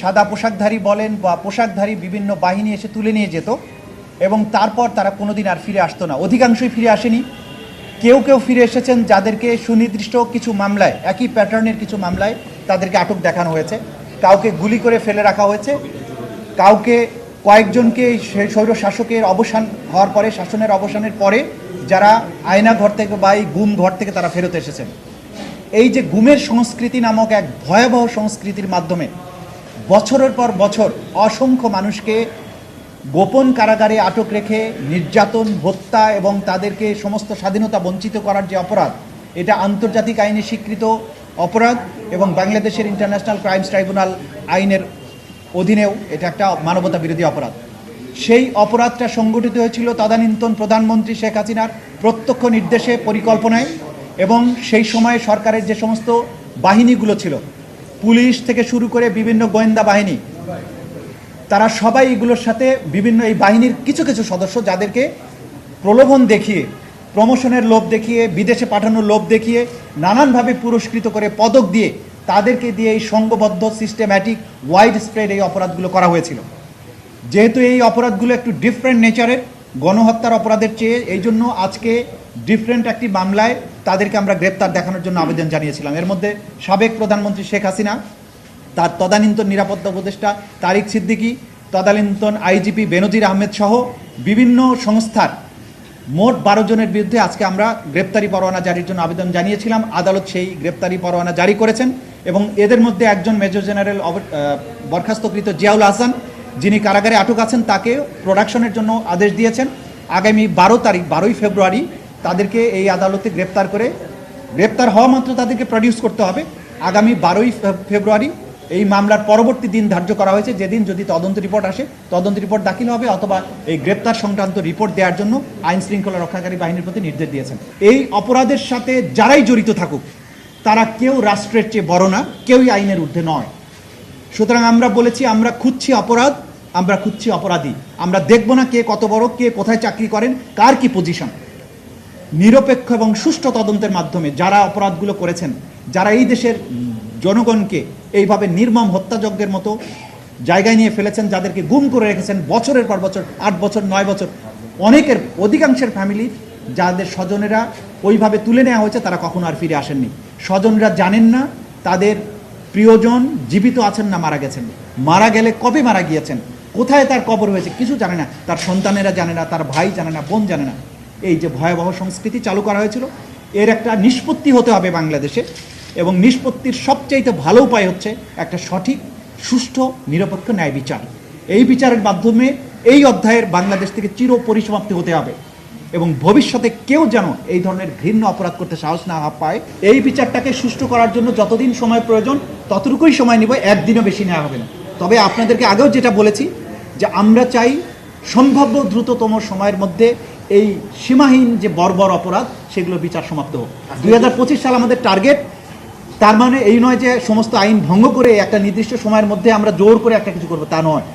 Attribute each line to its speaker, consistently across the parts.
Speaker 1: সাদা পোশাকধারী বলেন বা পোশাকধারী বিভিন্ন বাহিনী এসে তুলে নিয়ে যেত এবং তারপর তারা কোনোদিন আর ফিরে আসতো না। অধিকাংশই ফিরে আসেনি। কেউ কেউ ফিরে এসেছেন যাদেরকে সুনির্দিষ্ট কিছু মামলায়, একই প্যাটার্নের কিছু মামলায় তাদেরকে আটক দেখানো হয়েছে। কাউকে গুলি করে ফেলে রাখা হয়েছে। কাউকে কয়েকজনকে স্বৈর শাসকের অবসান হওয়ার পরে, শাসনের অবসানের পরে যারা আয়না ঘর থেকে বা এই গুম ঘর থেকে তারা ফেরত এসেছেন। এই যে গুমের সংস্কৃতি নামক এক ভয়াবহ সংস্কৃতির মাধ্যমে বছরের পর বছর অসংখ্য মানুষকে গোপন কারাগারে আটক রেখে নির্যাতন, হত্যা এবং তাদেরকে সমস্ত স্বাধীনতা বঞ্চিত করার যে অপরাধ, এটা আন্তর্জাতিক আইনে স্বীকৃত অপরাধ এবং বাংলাদেশের ইন্টারন্যাশনাল ক্রাইমস ট্রাইব্যুনাল আইনের অধীনেও এটা একটা মানবতা বিরোধী অপরাধ। সেই অপরাধটা সংগঠিত হয়েছিল তদানীন্তন প্রধানমন্ত্রী শেখ হাসিনার প্রত্যক্ষ নির্দেশে, পরিকল্পনায় এবং সেই সময়ে সরকারের যে সমস্ত বাহিনীগুলো ছিল পুলিশ থেকে শুরু করে বিভিন্ন গোয়েন্দা বাহিনী, তারা সবাই এগুলোর সাথে বিভিন্ন এই বাহিনীর কিছু কিছু সদস্য যাদেরকে প্রলোভন দেখিয়ে, প্রমোশনের লোভ দেখিয়ে, বিদেশে পাঠানোর লোভ দেখিয়ে, নানানভাবে পুরস্কৃত করে পদক দিয়ে তাদেরকে দিয়ে এই সংঘবদ্ধ সিস্টেম্যাটিক ওয়াইড স্প্রেড এই অপরাধগুলো করা হয়েছিল। যেহেতু এই অপরাধগুলো একটু ডিফারেন্ট নেচারের গণহত্যার অপরাধের চেয়ে এই জন্য আজকে ডিফারেন্ট একটি মামলায় তাদেরকে আমরা গ্রেপ্তার দেখানোর জন্য আবেদন জানিয়েছিলাম। এর মধ্যে সাবেক প্রধানমন্ত্রী শেখ হাসিনা, তার তদানীন্তন নিরাপত্তা উপদেষ্টা তারিক সিদ্দিকী, তদানীন্তন আইজিপি বেনজির আহমেদ সহ বিভিন্ন সংস্থার মোট বারো জনের বিরুদ্ধে আজকে আমরা গ্রেপ্তারি পরোয়ানা জারির জন্য আবেদন জানিয়েছিলাম। আদালত সেই গ্রেপ্তারি পরোয়ানা জারি করেছেন এবং এদের মধ্যে একজন মেজর জেনারেল বরখাস্তকৃত জিয়াউল হাসান, যিনি কারাগারে আটক আছেন, তাকে প্রোডাকশনের জন্য আদেশ দিয়েছেন। আগামী বারো তারিখ, বারোই ফেব্রুয়ারি তাদেরকে এই আদালতে গ্রেপ্তার করে, গ্রেপ্তার হওয়া মাত্র তাদেরকে প্রডিউস করতে হবে। আগামী বারোই ফেব্রুয়ারি এই মামলার পরবর্তী দিন ধার্য করা হয়েছে। যেদিন যদি তদন্ত রিপোর্ট আসে, তদন্ত রিপোর্ট দাখিল হবে অথবা এই গ্রেপ্তার সংক্রান্ত রিপোর্ট দেওয়ার জন্য আইন শৃঙ্খলা রক্ষাকারী বাহিনীর প্রতি নির্দেশ দিয়েছেন। এই অপরাধের সাথে যারাই জড়িত থাকুক, তারা কেউ রাষ্ট্রের চেয়ে বড় না, কেউই আইনের ঊর্ধ্বে নয়। সুতরাং আমরা বলেছি, আমরা খুঁজছি অপরাধ, আমরা খুঁজছি অপরাধী। আমরা দেখব না কে কত বড়, কে কোথায় চাকরি করেন, কার কি পজিশন নিরপেক্ষ এবং সুষ্ঠু তদন্তের মাধ্যমে যারা অপরাধগুলো করেছেন, যারা এই দেশের জনগণকে এইভাবে নির্মম হত্যাযজ্ঞের মতো জায়গায় নিয়ে ফেলেছেন, যাদেরকে গুম করে রেখেছেন বছরের পর বছর, আট বছর, নয় বছর, অনেকের, অধিকাংশের ফ্যামিলি যাদের স্বজনেরা ওইভাবে তুলে নেওয়া হয়েছে, তারা কখনো আর ফিরে আসেননি। স্বজনরা জানেন না, তাদের প্রিয়জন জীবিত আছেন না, মারা গেছেন। মারা গেলে কবে মারা গিয়েছেন? কোথায় তার কবর হয়েছে? কিছু জানে না। তার সন্তানেরা জানে না, তার ভাই জানে না, বোন জানে না। এই যে ভয়াবহ সংস্কৃতি চালু করা হয়েছিল, এর একটা নিষ্পত্তি হতে হবে বাংলাদেশে এবং নিষ্পত্তির সবচাইতে ভালো উপায় হচ্ছে একটা সঠিক, সুষ্ঠু, নিরপেক্ষ ন্যায় বিচার। এই বিচারের মাধ্যমে এই অধ্যায়ের বাংলাদেশ থেকে চির পরিসমাপ্তি হতে হবে এবং ভবিষ্যতে কেউ যেন এই ধরনের ঘৃণ্য অপরাধ করতে সাহস না পায়। এই বিচারটাকে সুষ্ঠু করার জন্য যতদিন সময় প্রয়োজন, ততটুকুই সময় নিব, একদিনও বেশি নেওয়া হবে না। তবে আপনাদেরকে আগেও যেটা বলেছি যে আমরা চাই সম্ভাব্য দ্রুততম সময়ের মধ্যে এই সীমাহীন যে বর্বর অপরাধ সেগুলো বিচার সমাপ্ত হোক। দুই হাজার পঁচিশ সাল আমাদের টার্গেট তার মানে এই নয় যে সমস্ত আইন ভঙ্গ করে একটা নির্দিষ্ট সময়ের মধ্যে আমরা জোর করে একটা কিছু করব তা নয়।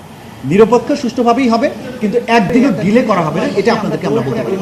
Speaker 1: নিরপেক্ষ সুষ্ঠুভাবেই হবে কিন্তু একদিকে ডিলে করা হবে না এটা আপনাদেরকে আমরা বলতে পারি।